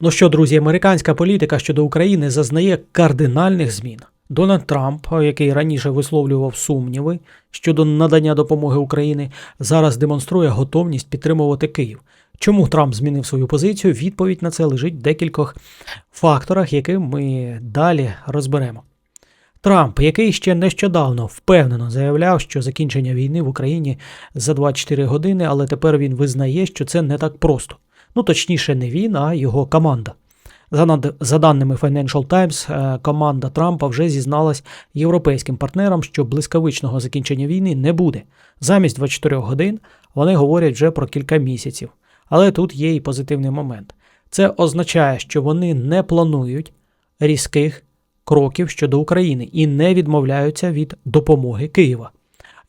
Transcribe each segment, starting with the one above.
Ну що, друзі, американська політика щодо України зазнає кардинальних змін. Дональд Трамп, який раніше висловлював сумніви щодо надання допомоги Україні, зараз демонструє готовність підтримувати Київ. Чому Трамп змінив свою позицію? Відповідь на це лежить в декількох факторах, які ми далі розберемо. Трамп, який ще нещодавно впевнено заявляв, що закінчення війни в Україні за 24 години, але тепер він визнає, що це не так просто. Ну точніше, не він, а його команда. За, даними Financial Times, е, команда Трампа вже зізналась європейським партнерам, що блискавичного закінчення війни не буде. Замість 24 годин вони говорять вже про кілька місяців. Але тут є і позитивний момент. Це означає, що вони не планують різких кроків щодо України і не відмовляються від допомоги Києва.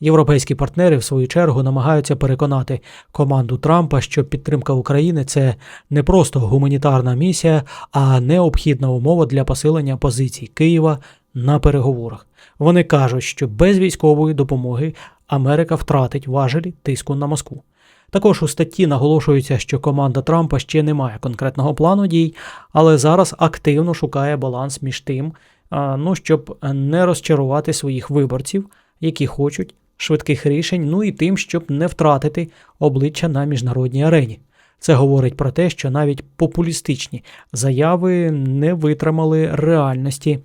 Європейські партнери, в свою чергу, намагаються переконати команду Трампа, що підтримка України це не просто гуманітарна місія, а необхідна умова для посилення позицій Києва на переговорах. Вони кажуть, що без військової допомоги Америка втратить важелі тиску на Москву. Також у статті наголошується, що команда Трампа ще не має конкретного плану дій, але зараз активно шукає баланс між тим, ну, щоб не розчарувати своїх виборців, які хочуть швидких рішень, ну і тим, щоб не втратити обличчя на міжнародній арені. Це говорить про те, що навіть популістичні заяви не витримали реальності.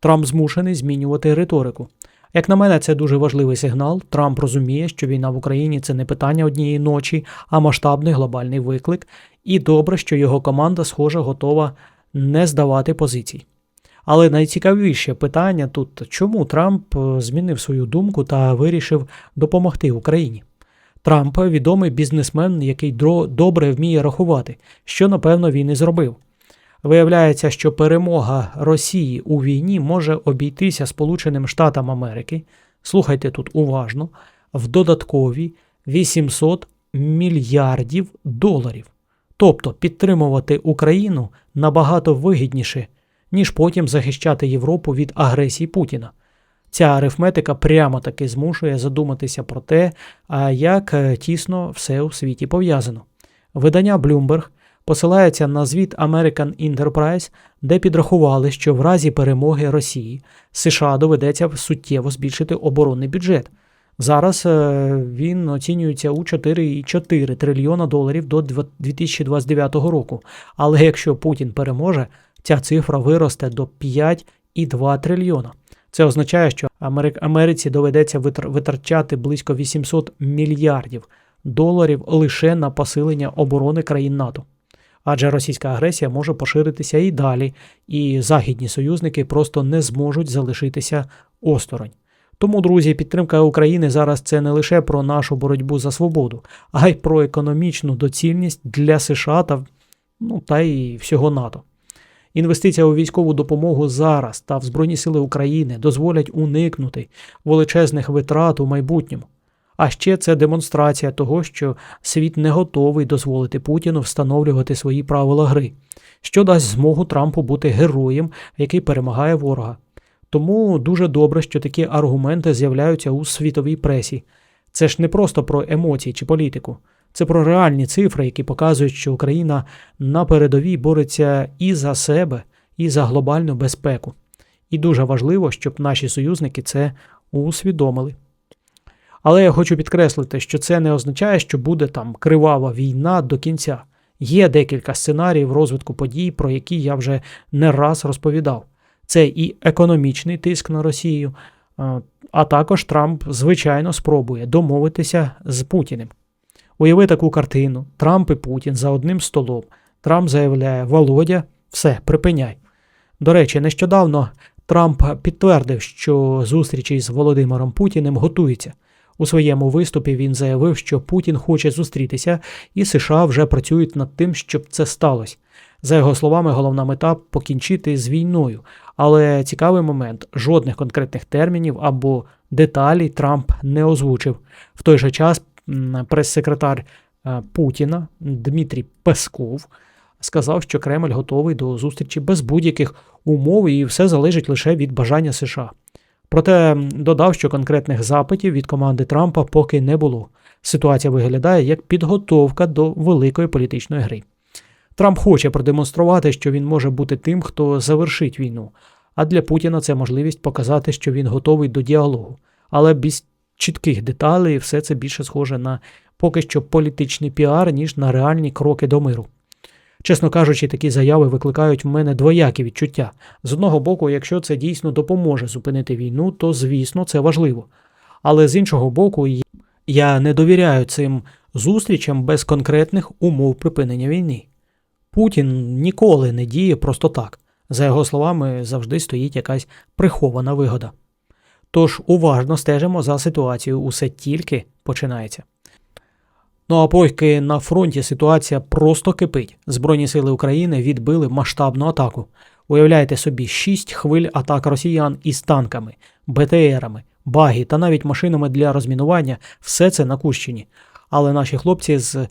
Трамп змушений змінювати риторику. Як на мене, це дуже важливий сигнал. Трамп розуміє, що війна в Україні це не питання однієї ночі, а масштабний глобальний виклик. І добре, що його команда, схоже, готова не здавати позицій. Але найцікавіше питання тут, чому Трамп е, змінив свою думку та вирішив допомогти Україні. Трамп відомий бізнесмен, який добре вміє рахувати, що напевно він і зробив. Виявляється, що перемога Росії у війні може обійтися Сполученим Штатам Америки. Слухайте тут уважно, в додаткові 800 мільярдів доларів. Тобто підтримувати Україну набагато вигідніше, ніж потім захищати Європу від агресії Путіна. Ця арифметика прямо таки змушує задуматися про те, як е, тісно все у світі пов'язано. Видання Bloomberg посилається на звіт American Enterprise, де підрахували, що в разі перемоги Росії США доведеться суттєво збільшити оборонний бюджет. Зараз е, він оцінюється у 4,4 трильйона доларів до дв- 2029 року. Але якщо Путін переможе, ця цифра виросте до 5,2 трильйона. Це означає, що Америці доведеться витр- витрачати близько 800 мільярдів доларів лише на посилення оборони країн НАТО. Адже російська агресія може поширитися і далі, і західні союзники просто не зможуть залишитися осторонь. Тому, друзі, підтримка України зараз це не лише про нашу боротьбу за свободу, а й про економічну доцільність для США та, ну, та й всього НАТО. Інвестиція у військову допомогу зараз та в Збройні Сили України дозволять уникнути величезних витрат у майбутньому. А ще це демонстрація того, що світ не готовий дозволити Путіну встановлювати свої правила гри, що дасть змогу Трампу бути героєм, який перемагає ворога. Тому дуже добре, що такі аргументи з'являються у світовій пресі. Це ж не просто про емоції чи політику, це про реальні цифри, які показують, що Україна на передовій бореться і за себе, і за глобальну безпеку. І дуже важливо, щоб наші союзники це усвідомили. Але я хочу підкреслити, що це не означає, що буде там кривава війна до кінця. Є декілька сценаріїв розвитку подій, про які я вже не раз розповідав. Це і економічний тиск на Росію, а- також Трамп, звичайно, спробує домовитися з Путіним. Уяви таку картину: Трамп і Путін за одним столом. Трамп заявляє: Володя, все, припиняй. До речі, нещодавно Трамп підтвердив, що зустріч із Володимиром Путіним готується. У своєму виступі він заявив, що Путін хоче зустрітися, і США вже працюють над тим, щоб це сталося. За його словами, головна мета покінчити з війною. Але цікавий момент: жодних конкретних термінів або деталей Трамп не озвучив. В той же час прес-секретар е, Путіна Дмитрій Песков сказав, що Кремль готовий до зустрічі без будь-яких умов, і все залежить лише від бажання США. Проте додав, що конкретних запитів від команди Трампа поки не було. Ситуація виглядає як підготовка до великої політичної гри. Трамп хоче продемонструвати, що він може бути тим, хто завершить війну. А для Путіна це можливість показати, що він готовий до діалогу. Але без чітких деталей все це більше схоже на поки що політичний піар, ніж на реальні кроки до миру. Чесно кажучи, такі заяви викликають в мене двоякі відчуття. З одного боку, якщо це дійсно допоможе зупинити війну, то звісно це важливо. Але з іншого боку, я не довіряю цим зустрічам без конкретних умов припинення війни. Путін ніколи не діє просто так. За його словами, завжди стоїть якась прихована вигода. Тож уважно стежимо за ситуацією, усе тільки починається. Ну а поки на фронті ситуація просто кипить. Збройні сили України відбили масштабну атаку. Уявляєте собі, шість хвиль атак росіян із танками, БТРами, багі та навіть машинами для розмінування все це на Кущині. Але наші хлопці з, е,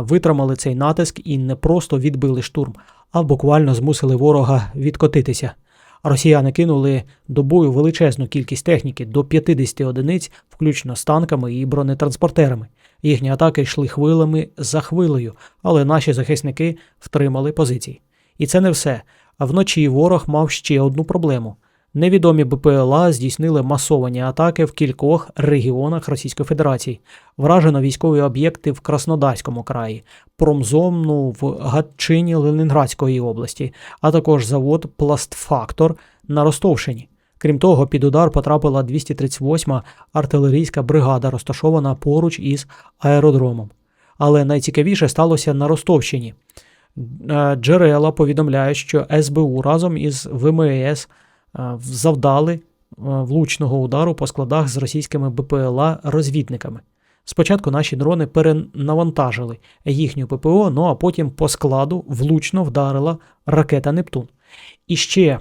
витримали цей натиск і не просто відбили штурм, а буквально змусили ворога відкотитися. Росіяни кинули до бою величезну кількість техніки до 50 одиниць, включно з танками і бронетранспортерами. Їхні атаки йшли хвилями за хвилею, але наші захисники втримали позиції. І це не все. А вночі ворог мав ще одну проблему. Невідомі БПЛА здійснили масовані атаки в кількох регіонах Російської Федерації. Вражено військові об'єкти в Краснодарському краї, промзону в Гатчині Ленінградської області, а також завод Пластфактор на Ростовщині. Крім того, під удар потрапила 238-ма артилерійська бригада, розташована поруч із аеродромом. Але найцікавіше сталося на Ростовщині. Е, Джерела повідомляють, що СБУ разом із ВМС завдали е, влучного удару по складах з російськими БПЛА розвідниками. Спочатку наші дрони перенавантажили їхню ППО, ну а потім по складу влучно вдарила ракета Нептун. І ще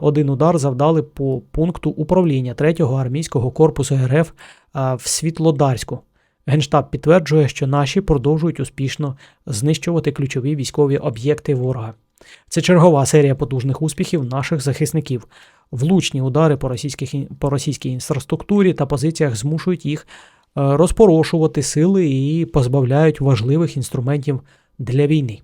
один удар завдали по пункту управління 3-го армійського корпусу РФ в Світлодарську. Генштаб підтверджує, що наші продовжують успішно знищувати ключові військові об'єкти ворога. Це чергова серія потужних успіхів наших захисників. Влучні удари по, по російській інфраструктурі та позиціях змушують їх розпорошувати сили і позбавляють важливих інструментів для війни.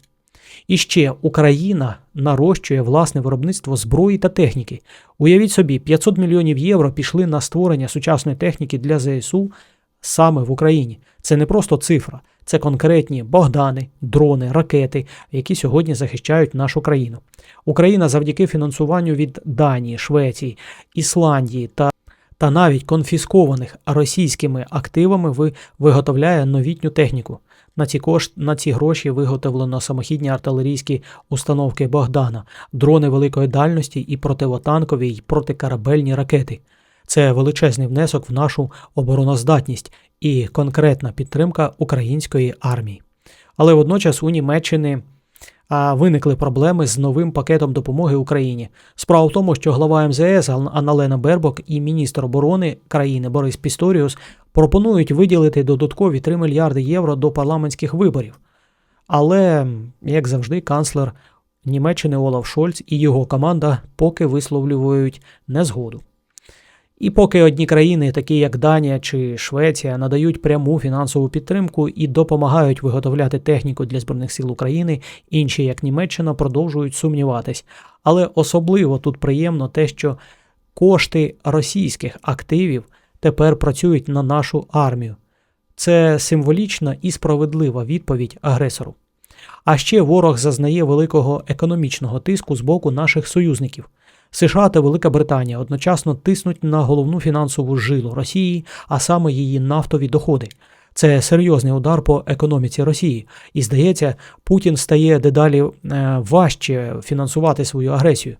І ще Україна нарощує власне виробництво зброї та техніки. Уявіть собі, 500 мільйонів євро пішли на створення сучасної техніки для ЗСУ саме в Україні. Це не просто цифра, це конкретні Богдани, дрони, ракети, які сьогодні захищають нашу країну. Україна завдяки фінансуванню від Данії, Швеції, Ісландії та та навіть конфіскованих російськими активами виготовляє новітню техніку. На ці кошт, на ці гроші виготовлено самохідні артилерійські установки Богдана, дрони великої дальності і противотанкові й протикорабельні ракети. Це величезний внесок в нашу обороноздатність і конкретна підтримка української армії. Але водночас у Німеччини виникли проблеми з новим пакетом допомоги Україні. Справа в тому, що глава МЗС Аналена Бербок і міністр оборони країни Борис Пісторіус пропонують виділити додаткові 3 мільярди євро до парламентських виборів. Але, як завжди, канцлер Німеччини Олаф Шольц і його команда поки висловлюють незгоду. І поки одні країни, такі як Данія чи Швеція, надають пряму фінансову підтримку і допомагають виготовляти техніку для Збройних сил України, інші, як Німеччина, продовжують сумніватись. Але особливо тут приємно те, що кошти російських активів тепер працюють на нашу армію. Це символічна і справедлива відповідь агресору. А ще ворог зазнає великого економічного тиску з боку наших союзників. США та Велика Британія одночасно тиснуть на головну фінансову жилу Росії, а саме її нафтові доходи. Це серйозний удар по економіці Росії, і здається, Путін стає дедалі е, важче фінансувати свою агресію.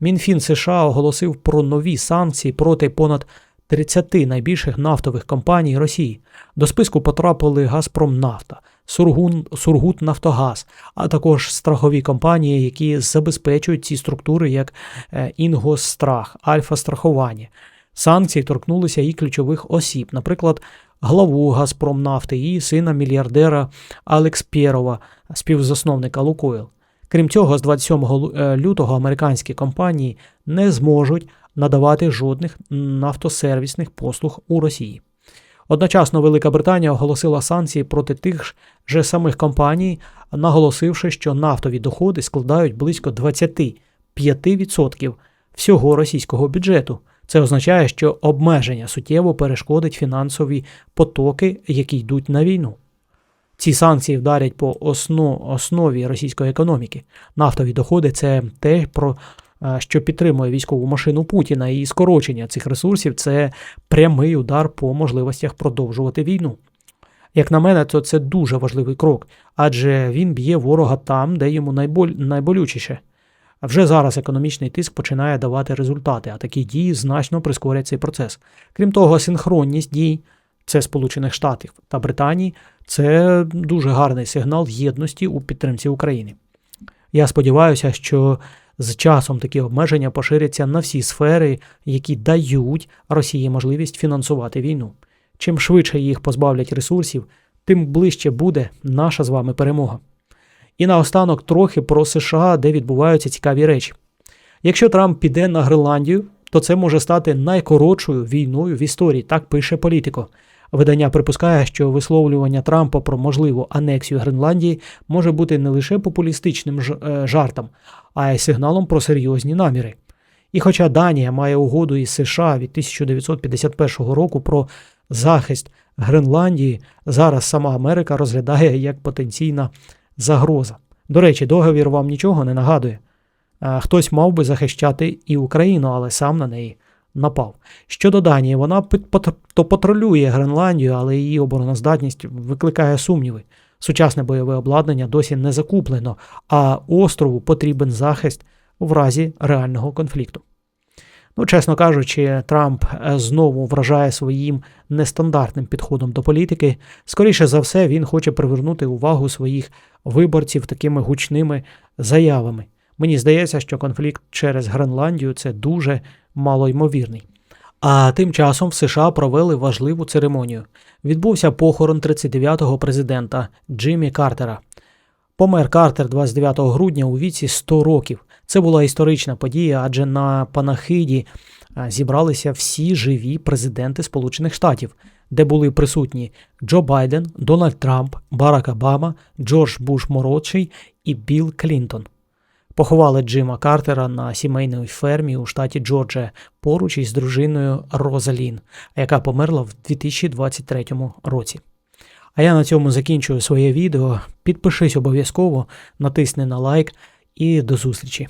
Мінфін США оголосив про нові санкції проти понад 30 найбільших нафтових компаній Росії. До списку потрапили Газпромнафта, Сургун, Сургут Нафтогаз, а також страхові компанії, які забезпечують ці структури, як е, Інгострах, Альфа-страхування. Санкції торкнулися і ключових осіб, наприклад, главу Газпромнафти і сина мільярдера Алекс Пєрова, співзасновника Лукойл. Крім цього, з 27 е, лютого американські компанії не зможуть надавати жодних нафтосервісних послуг у Росії. Одночасно Велика Британія оголосила санкції проти тих же самих компаній, наголосивши, що нафтові доходи складають близько 25% всього російського бюджету. Це означає, що обмеження суттєво перешкодить фінансові потоки, які йдуть на війну. Ці санкції вдарять по осно, основі російської економіки. Нафтові доходи це те, про що підтримує військову машину Путіна, і скорочення цих ресурсів це прямий удар по можливостях продовжувати війну. Як на мене, то це дуже важливий крок, адже він б'є ворога там, де йому найболь... найболючіше. Вже зараз економічний тиск починає давати результати, а такі дії значно прискорять цей процес. Крім того, синхронність дій це Сполучених Штатів та Британії це дуже гарний сигнал єдності у підтримці України. Я сподіваюся, що з часом такі обмеження поширяться на всі сфери, які дають Росії можливість фінансувати війну. Чим швидше їх позбавлять ресурсів, тим ближче буде наша з вами перемога. І наостанок трохи про США, де відбуваються цікаві речі. Якщо Трамп піде на Гренландію, то це може стати найкоротшою війною в історії, так пише політико. Видання припускає, що висловлювання Трампа про можливу анексію Гренландії може бути не лише популістичним е, жартом, а й сигналом про серйозні наміри. І хоча Данія має угоду із США від 1951 року про захист Гренландії, зараз сама Америка розглядає як потенційна загроза. До речі, договір вам нічого не нагадує. Е, Хтось мав би захищати і Україну, але сам на неї напав. Щодо Данії, вона то патрулює Гренландію, але її обороноздатність викликає сумніви. Сучасне бойове обладнання досі не закуплено, а острову потрібен захист в разі реального конфлікту. Ну, чесно кажучи, Трамп е, знову вражає своїм нестандартним підходом до політики. Скоріше за все, він хоче привернути увагу своїх виборців такими гучними заявами. Мені здається, що конфлікт через Гренландію це дуже малоймовірний. А тим часом в США провели важливу церемонію. Відбувся похорон 39-го президента Джиммі Картера. Помер Картер 29 грудня у віці 100 років. Це була історична подія, адже на панахиді зібралися всі живі президенти Сполучених Штатів, де були присутні Джо Байден, Дональд Трамп, Барак Обама, Джордж Буш молодший і Білл Клінтон. Поховали Джима Картера на сімейній фермі у штаті Джорджія поруч із дружиною Розалін, яка померла в 2023 році. А я на цьому закінчую своє відео. Підпишись обов'язково, натисни на лайк і до зустрічі.